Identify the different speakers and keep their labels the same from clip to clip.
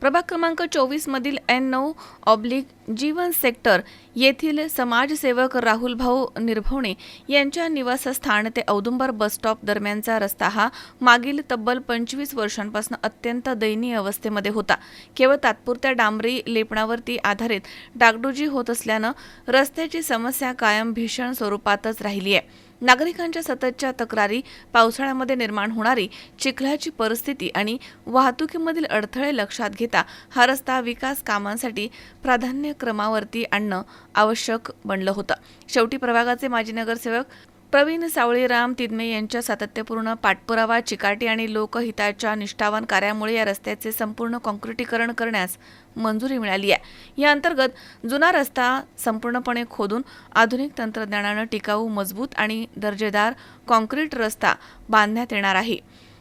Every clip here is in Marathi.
Speaker 1: प्रभाग क्रमांक चोवीस मधील एन नऊ ऑब्लिक जीवन सेक्टर येथील समाजसेवक राहुल भाऊ निर्भवणे यांच्या निवासस्थान ते औदुंबर बसस्टॉप दरम्यानचा रस्ता हा मागील तब्बल पंचवीस वर्षांपासून अत्यंत दयनीय अवस्थेमध्ये होता. केवळ तात्पुरत्या डांबरी लेपणावरती आधारित डागडुजी होत असल्यानं रस्त्याची समस्या कायम भीषण स्वरूपातच राहिली आहे. नागरिकांच्या सततच्या तक्रारी पावसाळ्यामध्ये निर्माण होणारी चिखलाची परिस्थिती आणि वाहतुकीमधील अडथळे लक्षात घेता हा रस्ता विकास कामांसाठी प्राधान्यक्रमावरती आणणं आवश्यक बनलं होतं. शेवटी प्रभागाचे माजी नगरसेवक प्रवीण सावळीराम तिदमे यांच्या सातत्यपूर्ण पाठपुरावा चिकाटी आणि लोकहिताच्या निष्ठावान कार्यामुळे या रस्त्याचे संपूर्ण कॉन्क्रिटीकरण करण्यास मंजुरी मिळाली आहे. या अंतर्गत जुना रस्ता संपूर्णपणे खोदून आधुनिक तंत्रज्ञानानं टिकाऊ मजबूत आणि दर्जेदार कॉन्क्रीट रस्ता बांधण्यात येणार आहे.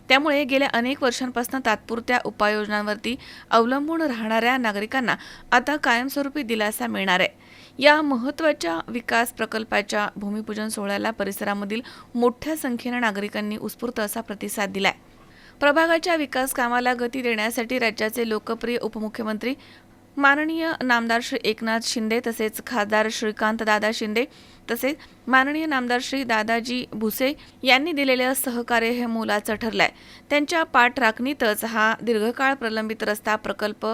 Speaker 1: त्यामुळे गेल्या अनेक वर्षांपासून तात्पुरत्या उपाययोजनांवरती अवलंबून राहणाऱ्या नागरिकांना आता कायमस्वरूपी दिलासा मिळणार आहे. या महत्त्वाच्या विकास प्रकल्पाच्या भूमिपूजन सोहळ्याला परिसरामधील मोठ्या संख्येनं नागरिकांनी उत्स्फूर्त असा प्रतिसाद दिलाय. प्रभागाच्या विकास कामाला गती देण्यासाठी राज्याचे लोकप्रिय उपमुख्यमंत्री माननीय नामदार श्री एकनाथ शिंदे तसेच खासदार श्रीकांत दादा शिंदे तसेच माननीय नामदार श्री दादाजी भुसे यांनी दिलेलं सहकार्य हे मोलाचं ठरलंय. त्यांच्या पाठराखणीतच हा दीर्घकाळ प्रलंबित रस्ता प्रकल्प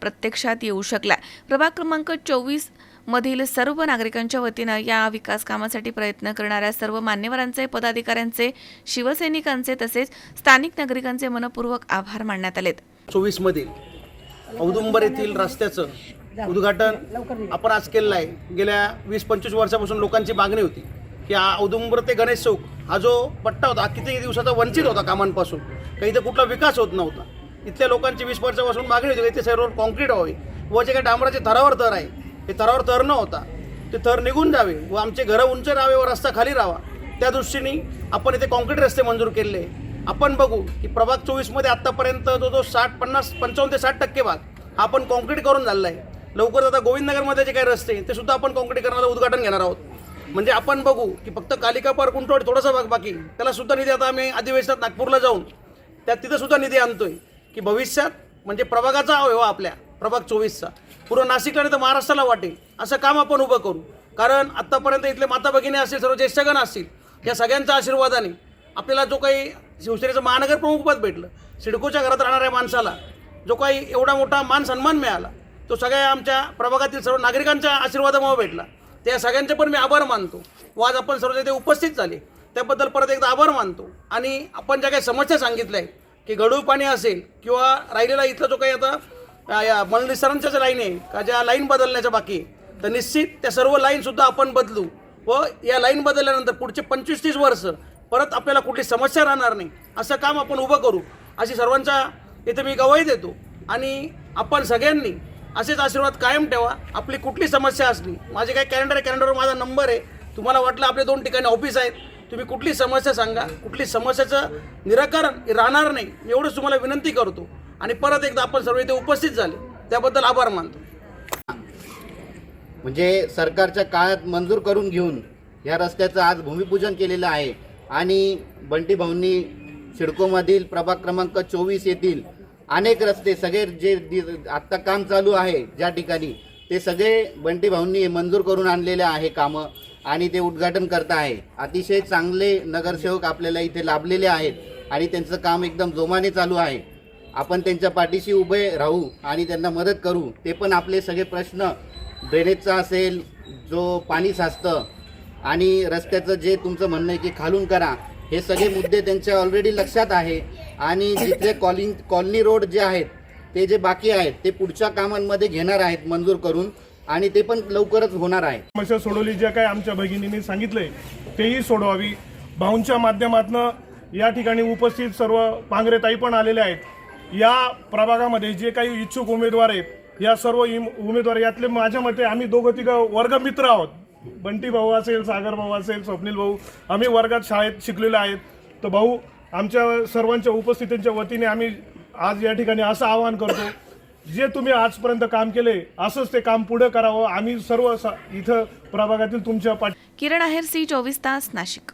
Speaker 1: प्रत्यक्षात येऊ शकलाय. प्रभाग क्रमांक चोवीस मधील सर्व नागरिकांच्या वतीनं या विकास कामासाठी प्रयत्न करणाऱ्या सर्व मान्यवरांचे पदाधिकाऱ्यांचे शिवसैनिकांचे तसेच स्थानिक नागरिकांचे मनपूर्वक आभार मानण्यात आलेत.
Speaker 2: चोवीस मधील औदुंबर येथील रस्त्याचं उद्घाटन आपण आज केलेलं आहे. गेल्या वीस पंचवीस वर्षापासून लोकांची मागणी होती की हा औदुंबर ते गणेश चौक हा जो पट्टा होता हा किती दिवसाचा वंचित होता कामांपासून? काही इथे कुठला विकास होत नव्हता? इथल्या लोकांची वीस वर्षापासून मागणी होती इथे सर्व कॉन्क्रीट व्हावे व जे काही डांबराचे थरावर थर आहे हे थरावर थर न होता ते थर निघून जावे व आमचे घरं उंच राहावे व रस्ता खाली राहावा. त्या दृष्टीने आपण इथे कॉन्क्रीट रस्ते मंजूर केले. आपण बघू की प्रभाग चोवीसमध्ये आत्तापर्यंत जो जो साठ पन्नास पंचावन्न ते साठ टक्के भाग हा आपण कॉन्क्रीट करून झालेला आहे. लवकरच आता गोविंदनगरमध्ये जे काही रस्ते ते सुद्धा आपण कॉन्क्रीट उद्घाटन घेणार आहोत. म्हणजे आपण बघू की फक्त कालिका पार्क कुंटवाड थोडासा भाग बाकी त्याला सुद्धा निधी आता आम्ही अधिवेशनात नागपूरला जाऊन त्या तिथं सुद्धा निधी आणतोय की भविष्यात म्हणजे प्रभागाचा अवयव आपल्या प्रभाग चोवीसचा. पूर्ण नाशिकला नाही तर महाराष्ट्राला वाटेल असं काम आपण उभं करू. कारण आत्तापर्यंत इथले माता भगिनी असतील सर्व ज्येष्ठगण असतील या सगळ्यांच्या आशीर्वादाने आपल्याला जो काही शिवसेनेचं महानगर प्रमुखपद भेटलं. सिडकोच्या घरात राहणाऱ्या माणसाला जो काही एवढा मोठा मान सन्मान मिळाला तो सगळ्या आमच्या प्रभागातील सर्व नागरिकांच्या आशीर्वादामुळे भेटला. त्या सगळ्यांचे पण मी आभार मानतो. व आज आपण सर्व तिथे उपस्थित झाले. त्याबद्दल परत एकदा आभार मानतो. आणि आपण ज्या काही समस्या सांगितल्या आहेत की गढूळ पाणी असेल किंवा राहिलेला इथला जो काही आता या- मलनिसरांच्या ज्या लाईन आहे का ज्या लाईन बदलण्याच्या बाकी आहे, तर निश्चित त्या सर्व लाईनसुद्धा आपण बदलू. व या लाईन बदलल्यानंतर पुढचे पंचवीस तीस वर्ष परत आपल्याला कुठली समस्या राहणार नाही. असं काम आपण उभं करू. अशी सर्वांचा इथे मी गवाही देतो. आणि आपण सगळ्यांनी असेच आशीर्वाद कायम ठेवा. आपली कुठली समस्या असली माझे काही कॅलेंडर आहे कॅलेंडरवर माझा नंबर आहे. तुम्हाला वाटलं आपले दोन ठिकाणी ऑफिस आहेत. तुम्ही कुठली समस्या सांगा. कुठली समस्याचं निराकरण राहणार नाही. एवढंच तुम्हाला विनंती करतो. आणि परत एकदा आपण सर्व इथे उपस्थित झाले. त्याबद्दल आभार मानतो.
Speaker 3: म्हणजे सरकारच्या काळात मंजूर करून घेऊन या रस्त्याचं आज भूमिपूजन केलेलं आहे. आणि बंटी भाऊंनी सिडकोमधील प्रभाग क्रमांक चोवीस येथील अनेक रस्ते सगळे जे आत्ता काम चालू आहे ज्या ठिकाणी ते सगळे बंटी भाऊंनी मंजूर करून आणलेले आहे कामं आणि ते उद्घाटन करत आहे. अतिशय चांगले नगरसेवक आपल्याला इथे लाभलेले आहेत आणि त्यांचं काम एकदम जोमाने चालू आहे. आपण त्यांच्या पाठीशी उभे राहू आणि त्यांना मदत करू ते पण आपले सगळे प्रश्न ड्रेनेजचा असेल जो पाणी साचतं आणि रस्त्याचं जे तुमचं म्हणणं आहे की खालून करा हे सगळे मुद्दे त्यांच्या ऑलरेडी लक्षात आहे. आणि जिथले कॉलिंग कॉलनी रोड जे आहेत ते जे बाकी आहेत ते पुढच्या कामांमध्ये घेणार आहेत मंजूर करून आणि ते पण लवकरच होणार आहे.
Speaker 4: समस्या सोडवली ज्या काही आमच्या भगिनींनी सांगितलंय तेही सोडवावी. भाऊंच्या माध्यमातून या ठिकाणी उपस्थित सर्व पांगरेताई पण आलेले आहेत. या प्रभागामध्ये जे काही इच्छुक उमेदवार आहेत या सर्व इम- उमेदवार यातले माझ्या मते आम्ही दोघं तिघं वर्गमित्र आहोत. बंटी भाऊ असेल सागर भाऊ असेल स्वप्नील भाऊ आम्ही वर्गात शाळेत शिकलेलो आहेत. तर भाऊ आमच्या सर्वांच्या उपस्थितींच्या वतीने आम्ही आज या ठिकाणी असं आवाहन करतो जे तुम्ही आजपर्यंत काम केले असंच ते काम पुढे करावं. आम्ही सर्व इथं प्रभागातील तुमच्या पाठ
Speaker 1: किरण आहेर सी चोवीस तास नाशिक.